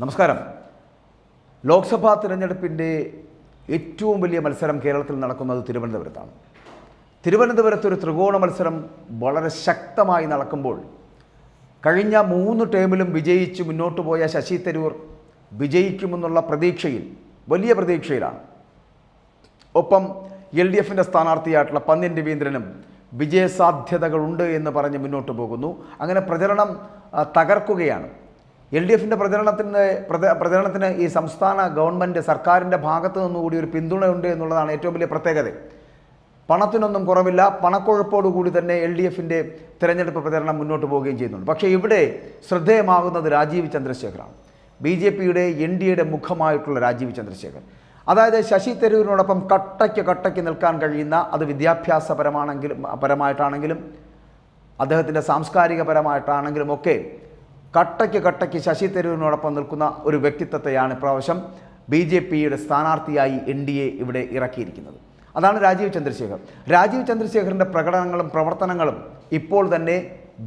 നമസ്കാരം. ലോക്സഭാ തിരഞ്ഞെടുപ്പിന്റെ ഏറ്റവും വലിയ മത്സരം കേരളത്തിൽ നടക്കുന്നത് തിരുവനന്തപുരത്താണ്. തിരുവനന്തപുരത്ത് ഒരു ത്രികോണ മത്സരം വളരെ ശക്തമായി നടക്കുമ്പോൾ കഴിഞ്ഞ മൂന്ന് ടേമിലും വിജയിച്ച് മുന്നോട്ട് പോയ ശശി തരൂർ വിജയിക്കുമെന്നുള്ള പ്രതീക്ഷയിൽ വലിയ പ്രതീക്ഷയിലാണ്. ഒപ്പം എൽ ഡി എഫിന്റെ സ്ഥാനാർത്ഥിയായിട്ടുള്ള പന്ന്യൻ രവീന്ദ്രനും വിജയസാധ്യതകളുണ്ട് എന്ന് പറഞ്ഞ് മുന്നോട്ട് പോകുന്നു. അങ്ങനെ പ്രചരണം തകർക്കുകയാണ്. എൽ ഡി എഫിന്റെ പ്രചരണത്തിന് പ്രച- പ്രചരണത്തിന് ഈ സംസ്ഥാന ഗവൺമെന്റ് സർക്കാരിന്റെ ഭാഗത്തു നിന്നുകൂടി ഒരു പിന്തുണയുണ്ട് എന്നുള്ളതാണ് ഏറ്റവും വലിയ പ്രത്യേകത. പണത്തിനൊന്നും കുറവില്ല. പണക്കൊഴുപ്പോടുകൂടി തന്നെ എൽ ഡി എഫിന്റെ തിരഞ്ഞെടുപ്പ് പ്രചരണം മുന്നോട്ട് പോവുകയും ചെയ്യുന്നുണ്ട്. പക്ഷേ ഇവിടെ ശ്രദ്ധേയമാകുന്നത് രാജീവ് ചന്ദ്രശേഖറാണ് ബി ജെ പിയുടെ എൻ ഡി എയുടെ മുഖമായിട്ടുള്ള രാജീവ് ചന്ദ്രശേഖർ അതായത് ശശി തരൂരിനോടൊപ്പം കട്ടയ്ക്ക് കട്ടയ്ക്ക് നിൽക്കാൻ കഴിയുന്ന അത് വിദ്യാഭ്യാസപരമാണെങ്കിലും പരമായിട്ടാണെങ്കിലും അദ്ദേഹത്തിന്റെ സാംസ്കാരികപരമായിട്ടാണെങ്കിലും ഒക്കെ കട്ടയ്ക്ക് കട്ടയ്ക്ക് ശശി തരൂരിനോടൊപ്പം നിൽക്കുന്ന ഒരു വ്യക്തിത്വത്തെയാണ് ഇപ്രാവശ്യം ബി ജെ പിയുടെ സ്ഥാനാർത്ഥിയായി എൻ ഡി എ ഇവിടെ ഇറക്കിയിരിക്കുന്നത്. അതാണ് രാജീവ് ചന്ദ്രശേഖർ. രാജീവ് ചന്ദ്രശേഖറിന്റെ പ്രകടനങ്ങളും പ്രവർത്തനങ്ങളും ഇപ്പോൾ തന്നെ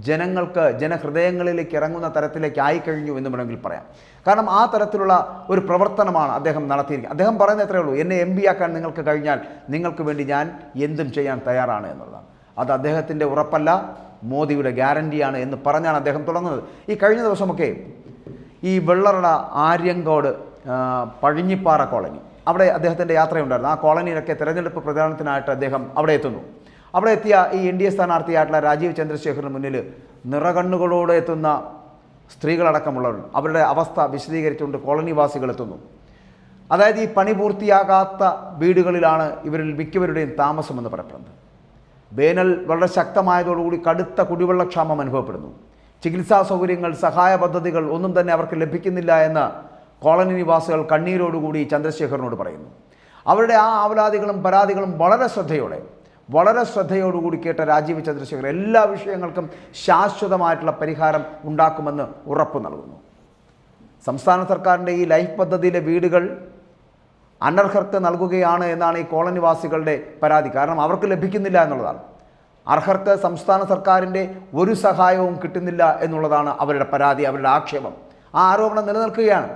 ജനങ്ങൾക്ക് ജനഹൃദയങ്ങളിലേക്ക് ഇറങ്ങുന്ന തരത്തിലേക്ക് ആയിക്കഴിഞ്ഞു എന്ന് വേണമെങ്കിൽ പറയാം. കാരണം ആ തരത്തിലുള്ള ഒരു പ്രവർത്തനമാണ് അദ്ദേഹം നടത്തിയിരിക്കുന്നത്. അദ്ദേഹം പറയുന്നത് എത്രയേ ഉള്ളൂ എന്നെ എം ആക്കാൻ നിങ്ങൾക്ക് കഴിഞ്ഞാൽ നിങ്ങൾക്ക് വേണ്ടി ഞാൻ എന്തും ചെയ്യാൻ തയ്യാറാണ് എന്നുള്ളതാണ്. അത് അദ്ദേഹത്തിന്റെ ഉറപ്പല്ല മോദിയുടെ ഗ്യാരണ്ടിയാണ് എന്ന് പറഞ്ഞാണ് അദ്ദേഹം തുടങ്ങുന്നത്. ഈ കഴിഞ്ഞ ദിവസമൊക്കെ ഈ വെള്ളറട ആര്യങ്കോട് പഴിഞ്ഞിപ്പാറ കോളനി അവിടെ അദ്ദേഹത്തിന്റെ യാത്രയുണ്ടായിരുന്നു. ആ കോളനിയിലൊക്കെ തിരഞ്ഞെടുപ്പ് പ്രചാരണത്തിനായിട്ട് അദ്ദേഹം അവിടെ എത്തുന്നു. അവിടെ എത്തിയ ഈ എൻ ഡി എ സ്ഥാനാർത്ഥിയായിട്ടുള്ള രാജീവ് ചന്ദ്രശേഖറിന് മുന്നിൽ നിറകണ്ണുകളോടെ എത്തുന്ന സ്ത്രീകളടക്കമുള്ളവർ അവരുടെ അവസ്ഥ വിശദീകരിച്ചുകൊണ്ട് കോളനിവാസികൾ എത്തുന്നു. അതായത് ഈ പണി പൂർത്തിയാകാത്ത വീടുകളിലാണ് ഇവരിൽ മിക്കവരുടെയും താമസമെന്ന് പറയപ്പെടുന്നത്. വേനൽ വളരെ ശക്തമായതോടുകൂടി കടുത്ത കുടിവെള്ളക്ഷാമം അനുഭവപ്പെടുന്നു. ചികിത്സാ സൗകര്യങ്ങൾ സഹായ പദ്ധതികൾ ഒന്നും തന്നെ അവർക്ക് ലഭിക്കുന്നില്ല എന്ന് കോളനി നിവാസികൾ കണ്ണീരോടുകൂടി ചന്ദ്രശേഖരനോട് പറയുന്നു. അവരുടെ ആ ആവലാതികളും പരാതികളും വളരെ ശ്രദ്ധയോടെ വളരെ ശ്രദ്ധയോടുകൂടി കേട്ട രാജീവ് ചന്ദ്രശേഖർ എല്ലാ വിഷയങ്ങൾക്കും ശാശ്വതമായിട്ടുള്ള പരിഹാരം ഉണ്ടാക്കുമെന്ന് ഉറപ്പ് നൽകുന്നു. സംസ്ഥാന സർക്കാരിന്റെ ഈ ലൈഫ് പദ്ധതിയിലെ വീടുകൾ അനർഹർക്ക് നൽകുകയാണ് എന്നാണ് ഈ കോളനിവാസികളുടെ പരാതി. കാരണം അവർക്ക് ലഭിക്കുന്നില്ല എന്നുള്ളതാണ്. അർഹർക്ക് സംസ്ഥാന സർക്കാരിന്റെ ഒരു സഹായവും കിട്ടുന്നില്ല എന്നുള്ളതാണ് അവരുടെ പരാതി അവരുടെ ആക്ഷേപം. ആ ആരോപണം നിലനിൽക്കുകയാണ്.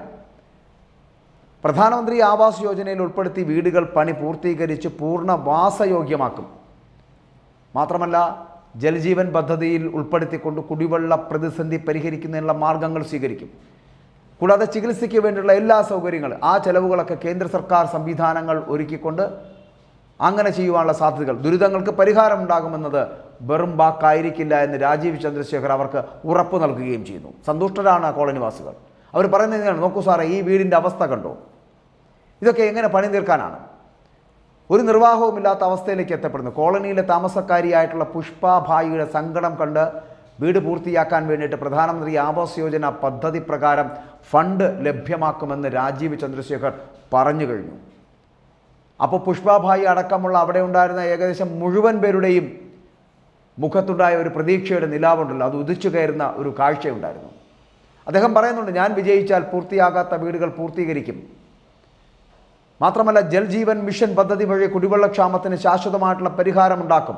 പ്രധാനമന്ത്രി ആവാസ് യോജനയിൽ ഉൾപ്പെടുത്തി വീടുകൾ പണി പൂർത്തീകരിച്ച് പൂർണ വാസയോഗ്യമാക്കും. മാത്രമല്ല ജലജീവൻ പദ്ധതിയിൽ ഉൾപ്പെടുത്തിക്കൊണ്ട് കുടിവെള്ള പ്രതിസന്ധി പരിഹരിക്കുന്നതിനുള്ള മാർഗങ്ങൾ സ്വീകരിക്കും. കൂടാതെ ചികിത്സയ്ക്ക് വേണ്ടിയുള്ള എല്ലാ സൗകര്യങ്ങളും ആ ചെലവുകളൊക്കെ കേന്ദ്ര സർക്കാർ സംവിധാനങ്ങൾ ഒരുക്കിക്കൊണ്ട് അങ്ങനെ ചെയ്യുവാനുള്ള സാധ്യതകൾ. ദുരിതങ്ങൾക്ക് പരിഹാരം ഉണ്ടാകുമെന്നത് വെറും വാക്കായിരിക്കില്ല എന്ന് രാജീവ് ചന്ദ്രശേഖർ അവർക്ക് ഉറപ്പ് നൽകുകയും ചെയ്യുന്നു. സന്തുഷ്ടരാണ് കോളനിവാസികൾ. അവർ പറയുന്നത് എങ്ങനെയാണ് നോക്കൂ സാറേ ഈ വീടിന്റെ അവസ്ഥ കണ്ടോ? ഇതൊക്കെ എങ്ങനെ പണി തീർക്കാനാണ്? ഒരു നിർവാഹവുമില്ലാത്ത അവസ്ഥയിലേക്ക് എത്തപ്പെടുന്നു. കോളനിയിലെ താമസക്കാരിയായിട്ടുള്ള പുഷ്പാഭായിയുടെ സങ്കടം കണ്ട് വീട് പൂർത്തിയാക്കാൻ വേണ്ടിയിട്ട് പ്രധാനമന്ത്രി ആവാസ് യോജന പദ്ധതി പ്രകാരം ഫണ്ട് ലഭ്യമാക്കുമെന്ന് രാജീവ് ചന്ദ്രശേഖർ പറഞ്ഞു കഴിഞ്ഞു. അപ്പോൾ പുഷ്പഭായി അടക്കമുള്ള അവിടെ ഉണ്ടായിരുന്ന ഏകദേശം മുഴുവൻ പേരുടെയും മുഖത്തുണ്ടായ ഒരു പ്രതീക്ഷയുടെ നിലാവുണ്ടല്ലോ. അത് ഉദിച്ചു കയറുന്ന ഒരു കാഴ്ചയുണ്ടായിരുന്നു. അദ്ദേഹം പറയുന്നുണ്ട് ഞാൻ വിജയിച്ചാൽ പൂർത്തിയാകാത്ത വീടുകൾ പൂർത്തീകരിക്കും. മാത്രമല്ല ജൽജീവൻ മിഷൻ പദ്ധതി വഴി കുടിവെള്ളക്ഷാമത്തിന് ശാശ്വതമായിട്ടുള്ള പരിഹാരമുണ്ടാക്കും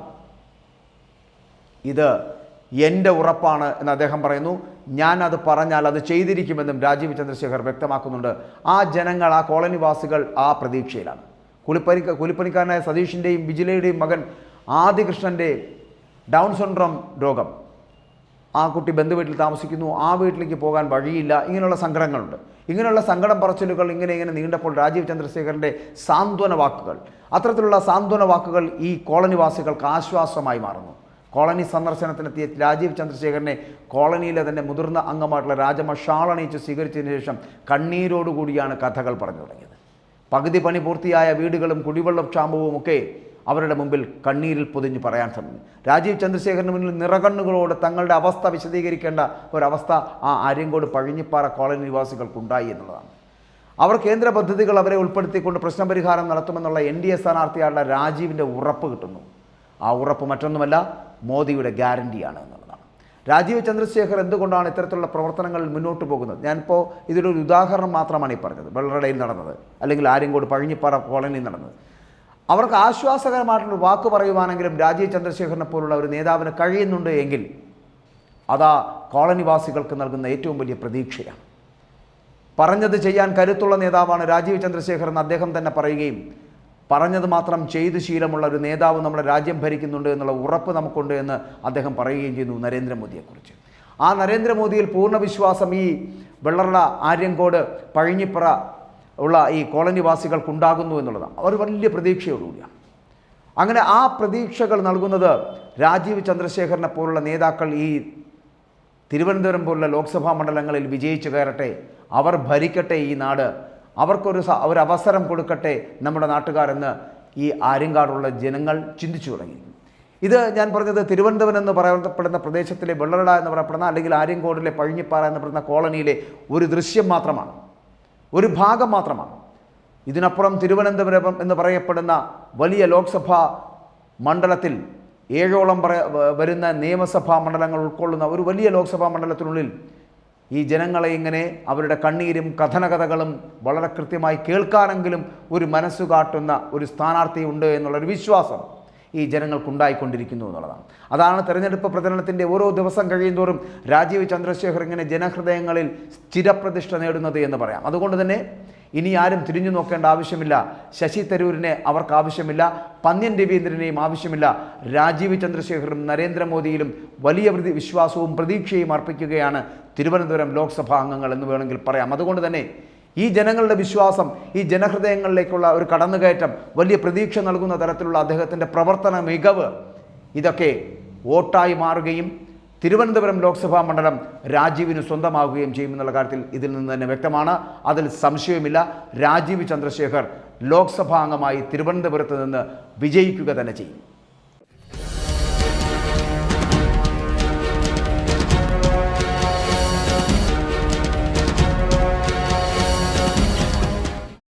ഇത് എന്റെ ഉറപ്പാണ് എന്ന് അദ്ദേഹം പറയുന്നു. ഞാൻ അത് പറഞ്ഞാൽ അത് ചെയ്തിരിക്കുമെന്നും രാജീവ് ചന്ദ്രശേഖർ വ്യക്തമാക്കുന്നുണ്ട്. ആ ജനങ്ങൾ ആ കോളനിവാസികൾ ആ പ്രതീക്ഷയിലാണ്. കുളിപ്പനി കൂലിപ്പണിക്കാരനായ സതീഷിന്റെയും വിജിലയുടെയും മകൻ ആദികൃഷ്ണന്റെ ഡൗൺ സിൻഡ്രോം രോഗം. ആ കുട്ടി ബന്ധുവീട്ടിൽ താമസിക്കുന്നു. ആ വീട്ടിലേക്ക് പോകാൻ വഴിയില്ല. ഇങ്ങനെയുള്ള സങ്കടങ്ങളുണ്ട്. ഇങ്ങനെയുള്ള സങ്കടം പറച്ചിലുകൾ ഇങ്ങനെ ഇങ്ങനെ നീണ്ടപ്പോൾ രാജീവ് ചന്ദ്രശേഖരന്റെ സാന്ത്വന വാക്കുകൾ. അത്തരത്തിലുള്ള സാന്ത്വന വാക്കുകൾ ഈ കോളനിവാസികൾക്ക് ആശ്വാസമായി മാറുന്നു. കോളനി സന്ദർശനത്തിനെത്തിയ രാജീവ് ചന്ദ്രശേഖരനെ കോളനിയിലെ തന്നെ മുതിർന്ന അംഗമായിട്ടുള്ള രാജമ്മ ഷാളണിയിച്ച് സ്വീകരിച്ചതിന് ശേഷം കണ്ണീരോടുകൂടിയാണ് കഥകൾ പറഞ്ഞു തുടങ്ങിയത്. പകുതി പണി പൂർത്തിയായ വീടുകളും കുടിവെള്ളം ക്ഷാമവും ഒക്കെ അവരുടെ മുമ്പിൽ കണ്ണീരിൽ പൊതിഞ്ഞ് പറയാൻ തുടങ്ങി രാജീവ് ചന്ദ്രശേഖരന് മുന്നിൽ നിറകണ്ണുകളോട് തങ്ങളുടെ അവസ്ഥ വിശദീകരിക്കേണ്ട ഒരവസ്ഥ ആ ആര്യങ്കോട് പഴിഞ്ഞിപ്പാറ കോളനി നിവാസികൾക്കുണ്ടായി എന്നുള്ളതാണ്. അവർ കേന്ദ്ര പദ്ധതികൾ അവരെ ഉൾപ്പെടുത്തിക്കൊണ്ട് പ്രശ്നപരിഹാരം നടത്തുമെന്നുള്ള എൻ ഡി എ സ്ഥാനാർത്ഥിയായുള്ള രാജീവിന്റെ ഉറപ്പ് കിട്ടുന്നു. ആ ഉറപ്പ് മറ്റൊന്നുമല്ല മോദിയുടെ ഗ്യാരണ്ടിയാണ് എന്നുള്ളതാണ്. രാജീവ് ചന്ദ്രശേഖർ എന്തുകൊണ്ടാണ് ഇത്തരത്തിലുള്ള പ്രവർത്തനങ്ങളിൽ മുന്നോട്ട് പോകുന്നത്? ഞാനിപ്പോൾ ഒരു ഉദാഹരണം മാത്രമാണ് ഈ പറഞ്ഞത്. വെള്ളറടയിൽ നടന്നത്. അല്ലെങ്കിൽ ആര്യങ്കോട് പഴഞ്ഞിപ്പാറ കോളനിയിൽ നടന്നത്. അവർക്ക് ആശ്വാസകരമായിട്ടുള്ള വാക്ക് പറയുവാനെങ്കിലും രാജീവ് ചന്ദ്രശേഖരനെ പോലുള്ള ഒരു നേതാവിന് കഴിയുന്നുണ്ട് എങ്കിൽ അതാ കോളനിവാസികൾക്ക് നൽകുന്ന ഏറ്റവും വലിയ പ്രതീക്ഷയാണ്. പറഞ്ഞത് ചെയ്യാൻ കരുത്തുള്ള നേതാവാണ് രാജീവ് ചന്ദ്രശേഖർ എന്ന് അദ്ദേഹം തന്നെ പറയുകയും പറഞ്ഞത് മാത്രം ചെയ്ത് ശീലമുള്ള ഒരു നേതാവ് നമ്മുടെ രാജ്യം ഭരിക്കുന്നുണ്ട് എന്നുള്ള ഉറപ്പ് നമുക്കുണ്ട് എന്ന് അദ്ദേഹം പറയുകയും ചെയ്യുന്നു നരേന്ദ്രമോദിയെക്കുറിച്ച്. ആ നരേന്ദ്രമോദിയിൽ പൂർണ വിശ്വാസം ഈ വെള്ളറട ആര്യങ്കോട് പഴഞ്ഞിപ്പറ ഉള്ള ഈ കോളനിവാസികൾക്കുണ്ടാകുന്നു എന്നുള്ളതാണ്. അവർ വലിയ പ്രതീക്ഷയോടുകൂടിയാണ്. അങ്ങനെ ആ പ്രതീക്ഷകൾ നൽകുന്നത് രാജീവ് ചന്ദ്രശേഖരനെ പോലുള്ള നേതാക്കൾ ഈ തിരുവനന്തപുരം പോലുള്ള ലോക്സഭാ മണ്ഡലങ്ങളിൽ വിജയിച്ചു കയറട്ടെ അവർ ഭരിക്കട്ടെ ഈ നാട് അവർക്കൊരു ഒരു അവസരം കൊടുക്കട്ടെ നമ്മുടെ നാട്ടുകാരെന്ന് ഈ ആര്യങ്കാടുള്ള ജനങ്ങൾ ചിന്തിച്ചു തുടങ്ങി. ഇത് ഞാൻ പറഞ്ഞത് തിരുവനന്തപുരം എന്ന് പറയപ്പെടുന്ന പ്രദേശത്തിലെ വെള്ളറട എന്ന് പറയപ്പെടുന്ന അല്ലെങ്കിൽ ആര്യങ്കോടിലെ പഴിഞ്ഞിപ്പാറ എന്ന് പറയുന്ന കോളനിയിലെ ഒരു ദൃശ്യം മാത്രമാണ്. ഒരു ഭാഗം മാത്രമാണ്. ഇതിനപ്പുറം തിരുവനന്തപുരം എന്ന് പറയപ്പെടുന്ന വലിയ ലോക്സഭാ മണ്ഡലത്തിൽ ഏഴോളം പറ വരുന്ന നിയമസഭാ മണ്ഡലങ്ങൾ ഉൾക്കൊള്ളുന്ന ഒരു വലിയ ലോക്സഭാ മണ്ഡലത്തിനുള്ളിൽ ഈ ജനങ്ങളെ ഇങ്ങനെ അവരുടെ കണ്ണീരും കഥനകഥകളും വളരെ കൃത്യമായി കേൾക്കാനെങ്കിലും ഒരു മനസ്സ് കാട്ടുന്ന ഒരു സ്ഥാനാർത്ഥി ഉണ്ട് എന്നുള്ളൊരു വിശ്വാസം ഈ ജനങ്ങൾക്കുണ്ടായിക്കൊണ്ടിരിക്കുന്നു എന്നുള്ളതാണ്. അതാണ് തെരഞ്ഞെടുപ്പ് പ്രചരണത്തിന്റെ ഓരോ ദിവസം കഴിയുന്തോറും രാജീവ് ചന്ദ്രശേഖർ ഇങ്ങനെ ജനഹൃദയങ്ങളിൽ സ്ഥിരപ്രതിഷ്ഠ നേടുന്നത് എന്ന് പറയാം. അതുകൊണ്ട് തന്നെ ഇനി ആരും തിരിഞ്ഞു നോക്കേണ്ട ആവശ്യമില്ല. ശശി തരൂരിനെ അവർക്ക് ആവശ്യമില്ല. പന്ന്യൻ രവീന്ദ്രനെയും ആവശ്യമില്ല. രാജീവ് ചന്ദ്രശേഖറും നരേന്ദ്രമോദിയിലും വലിയ പ്രതി വിശ്വാസവും പ്രതീക്ഷയും അർപ്പിക്കുകയാണ് തിരുവനന്തപുരം ലോക്സഭാ അംഗങ്ങൾ എന്ന് വേണമെങ്കിൽ പറയാം. അതുകൊണ്ട് തന്നെ ഈ ജനങ്ങളുടെ വിശ്വാസം ഈ ജനഹൃദയങ്ങളിലേക്കുള്ള ഒരു കടന്നുകയറ്റം വലിയ പ്രതീക്ഷ നൽകുന്ന തരത്തിലുള്ള അദ്ദേഹത്തിന്റെ പ്രവർത്തന മികവ് ഇതൊക്കെ വോട്ടായി മാറുകയും തിരുവനന്തപുരം ലോക്സഭാ മണ്ഡലം രാജീവിന് സ്വന്തമാവുകയും ചെയ്യുമെന്നുള്ള കാര്യത്തിൽ ഇതിൽ നിന്ന് തന്നെ വ്യക്തമാണ്. അതിൽ സംശയമില്ല രാജീവ് ചന്ദ്രശേഖർ ലോക്സഭാംഗമായി തിരുവനന്തപുരത്ത് നിന്ന് വിജയിക്കുക തന്നെ ചെയ്യും.